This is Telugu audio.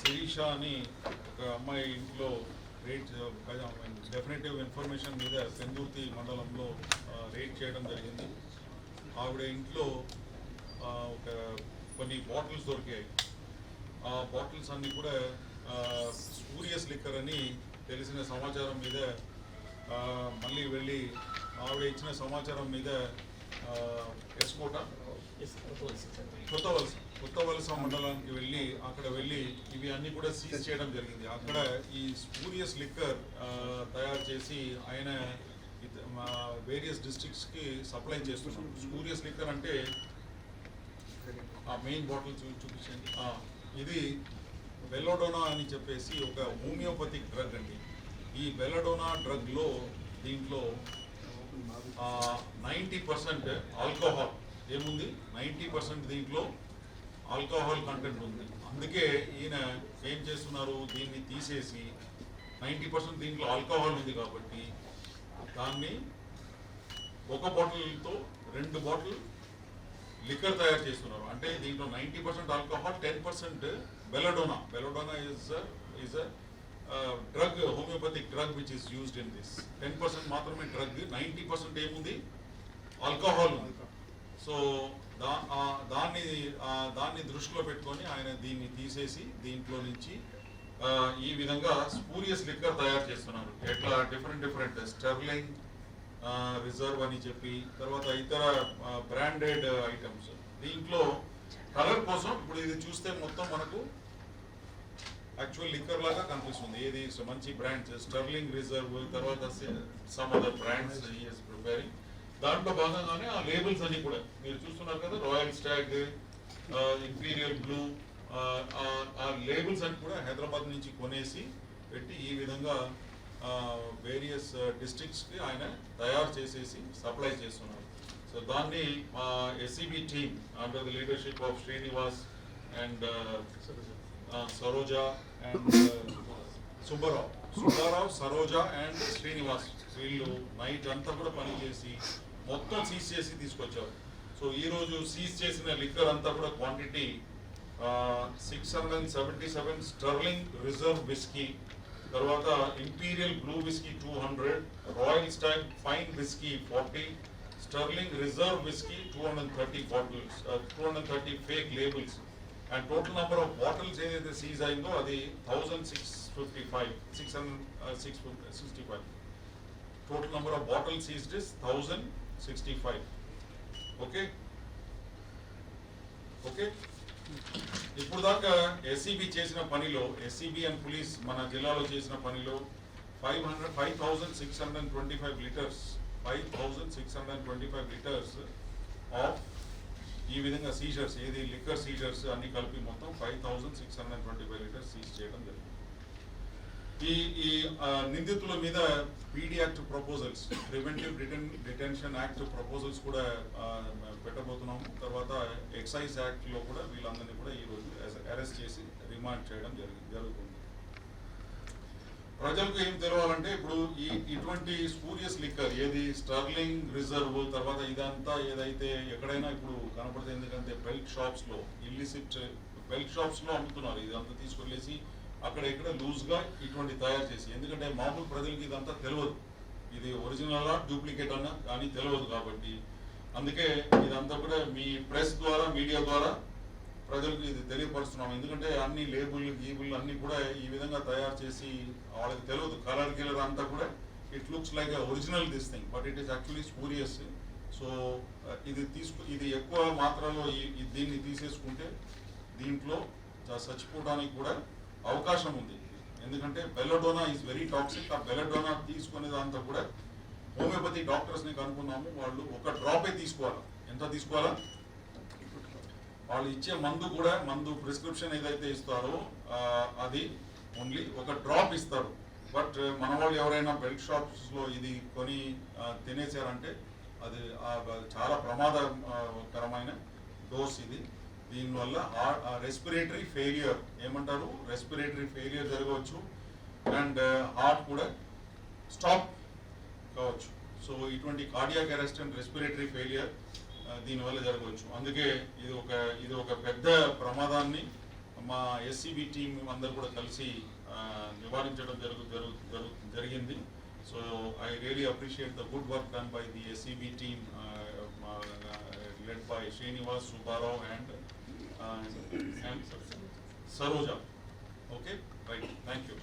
శిరీష అని ఒక అమ్మాయి ఇంట్లో రేట్ డెఫినెటివ్ ఇన్ఫర్మేషన్ మీద పెందుర్తి మండలంలో రేట్ చేయడం జరిగింది. ఆవిడ ఇంట్లో ఒక కొన్ని బాటిల్స్ దొరికాయి. ఆ బాటిల్స్ అన్నీ కూడా స్పూరియస్ లిక్కర్ అని తెలిసిన సమాచారం మీద మళ్ళీ వెళ్ళి ఆవిడ ఇచ్చిన సమాచారం మీద ఎస్కోట? కొత్త వలస కొత్త వలస మండలానికి వెళ్ళి అక్కడ వెళ్ళి ఇవి అన్నీ కూడా సీజ్ చేయడం జరిగింది. అక్కడ ఈ స్పూరియస్ లిక్కర్ తయారు చేసి ఆయన మా వేరియస్ డిస్ట్రిక్ట్స్కి సప్లై చేస్తున్నాం. స్పూరియస్ లిక్కర్ అంటే ఆ మెయిన్ బాటిల్ చూ చూపించండి. ఇది వెల్లడోనా అని చెప్పేసి ఒక హోమియోపతిక్ డ్రగ్ అండి. ఈ వెల్లడోనా డ్రగ్లో దీంట్లో నైంటీ పర్సెంట్ ఆల్కహాల్ ఏముంది? నైంటీ పర్సెంట్ దీంట్లో ఆల్కహాల్ కంటెంట్ ఉంది. అందుకే ఈయన ఏం చేస్తున్నారు? దీన్ని తీసేసి నైంటీ పర్సెంట్ దీంట్లో ఆల్కహాల్ ఉంది కాబట్టి దాన్ని ఒక బాటిల్తో రెండు బాటిల్ లిక్కర్ తయారు చేస్తున్నారు. అంటే దీంట్లో ninety percent alcohol ten percent belladonna. Belladonna is is drug homeopathic drug which is used in this ten percent మాత్రమే డ్రగ్ నైంటీ పర్సెంట్ ఏముంది? ఆల్కహాల్ ఉంది. సో దా దాన్ని దాన్ని దృష్టిలో పెట్టుకొని ఆయన దీన్ని తీసేసి దీంట్లో నుంచి ఈ విధంగా స్పూరియస్ లిక్కర్ తయారు చేస్తున్నారు. ఎట్లా? డిఫరెంట్ డిఫరెంట్ స్టెర్లింగ్ రిజర్వ్ అని చెప్పి తర్వాత ఇతర బ్రాండెడ్ ఐటమ్స్ దీంట్లో కలర్ కోసం ఇప్పుడు ఇది చూస్తే మొత్తం మనకు యాక్చువల్ లిక్కర్ లాగా కనిపిస్తుంది. ఏది మంచి బ్రాండ్స్ స్టర్లింగ్ రిజర్వ్ తర్వాత some other brands is preparing దాంట్లో భాగంగానే ఆ లేబుల్స్ అన్ని కూడా. మీరు చూస్తున్నారు కదా రాయల్ స్టాగ్ ఇంపీరియల్ బ్లూ ఆ లేబుల్స్ అని కూడా హైదరాబాద్ నుంచి కొనేసి పెట్టి ఈ విధంగా వేరియస్ డిస్ట్రిక్ట్స్కి ఆయన తయారు చేసేసి సప్లై చేస్తున్నారు. సో దాన్ని మా SCB team under the leadership of Srinivas and Saroja and Subbarao Subbarao Saroja and Srinivas వీళ్ళు నైట్ అంతా కూడా పనిచేసి మొత్తం సీజ్ చేసి తీసుకొచ్చారు. సో ఈ రోజు సీజ్ చేసిన లిక్కర్ అంతా కూడా quantity six hundred and seventy seven Sterling Reserve whisky తర్వాత Imperial Blue whisky two hundred Royal Style fine whisky forty Sterling Reserve whisky two hundred thirty bottles two hundred thirty fake labels. And total number of bottles ఏదైతే సీజ్ అయిందో అది thousand six fifty five six hundred six fifty sixty five total number of bottles seized is thousand sixty five. Okay okay ఇప్పుడు దాకా ఎస్సీబీ చేసిన పనిలో ఎస్సీబీ అండ్ పోలీస్ మన జిల్లాలో చేసిన పనిలో five hundred five thousand six hundred twenty five litres five thousand six hundred twenty five litres of ఈ విధంగా సీజర్స్ ఏది లిక్కర్ సీజర్స్ అన్ని కలిపి మొత్తం five thousand six hundred twenty five litres seize చేయడం జరిగింది. ఈ ఈ నిందితుల మీద PD act proposals preventive detain detention act proposals కూడా పెట్టబోతున్నాము. తర్వాత ఎక్సైజ్ యాక్ట్లో కూడా వీళ్ళందరినీ కూడా ఈ అరెస్ట్ చేసి రిమాండ్ చేయడం జరిగి జరుగుతుంది. ప్రజలకు ఏం తెలవాలంటే ఇప్పుడు ఈ ఇటువంటి స్పూరియస్ లిక్కర్ ఏది స్టర్లింగ్ రిజర్వ్ తర్వాత ఇదంతా ఏదైతే ఎక్కడైనా ఇప్పుడు కనపడుతుంది ఎందుకంటే బెల్ట్ షాప్స్లో ఇల్లిసిట్ బెల్ట్ షాప్స్లో అమ్ముతున్నారు. ఇదంతా తీసుకెళ్ళేసి అక్కడ ఇక్కడ లూజ్గా ఇటువంటి తయారు చేసి ఎందుకంటే మామూలు ప్రజలకి ఇదంతా తెలియదు ఇది ఒరిజినలా డూప్లికేట్ అన్నా కానీ తెలియదు కాబట్టి. అందుకే ఇదంతా కూడా మీ ప్రెస్ ద్వారా మీడియా ద్వారా ప్రజలకు ఇది తెలియపరుస్తున్నాం. ఎందుకంటే అన్ని లేబుల్ గీబుల్ అన్ని కూడా ఈ విధంగా తయారు చేసి వాళ్ళకి తెలియదు కలర్ గిలర్ అంతా కూడా it looks like original this thing but it is actually spurious so ఇది తీసుకు ఇది ఎక్కువ మాత్రలో ఈ- దీన్ని తీసేసుకుంటే దీంట్లో చచ్చిపోవడానికి కూడా అవకాశం ఉంది. ఎందుకంటే బెల్లడోనా ఈజ్ వెరీ టాక్సిక్ ఆ బెల్లడోనా తీసుకునే దాంతో కూడా హోమియోపతి డాక్టర్స్ని కనుక్కున్నాము. వాళ్ళు ఒక డ్రాపే తీసుకోవాలి? ఎంత తీసుకోవాలా? వాళ్ళు ఇచ్చే మందు కూడా మందు ప్రిస్క్రిప్షన్ ఏదైతే ఇస్తారో అది ఓన్లీ ఒక డ్రాప్ ఇస్తారు. బట్ మన వాళ్ళు ఎవరైనా బెల్ట్ షాప్స్లో ఇది కొని తినేసారంటే అది చాలా ప్రమాదకరమైన డోస్ ఇది. దీనివల్ల రెస్పిరేటరీ ఫెయిలియర్ ఏమంటారు? రెస్పిరేటరీ ఫెయిలియర్ జరగవచ్చు. అండ్ హార్ట్ uh, కూడా స్టాప్ కావచ్చు. సో ఇటువంటి cardiac arrest and respiratory failure దీనివల్ల జరగవచ్చు. అందుకే ఇది ఒక ఇది ఒక పెద్ద ప్రమాదాన్ని మా ఎస్సీబీ టీం అందరు కూడా కలిసి నివారించడం జరుగు జరుగు జరుగు జరిగింది. So I really appreciate the good work done by the SCB team led by Srinivas Subbarao and and Saroja. Okay, right, thank you.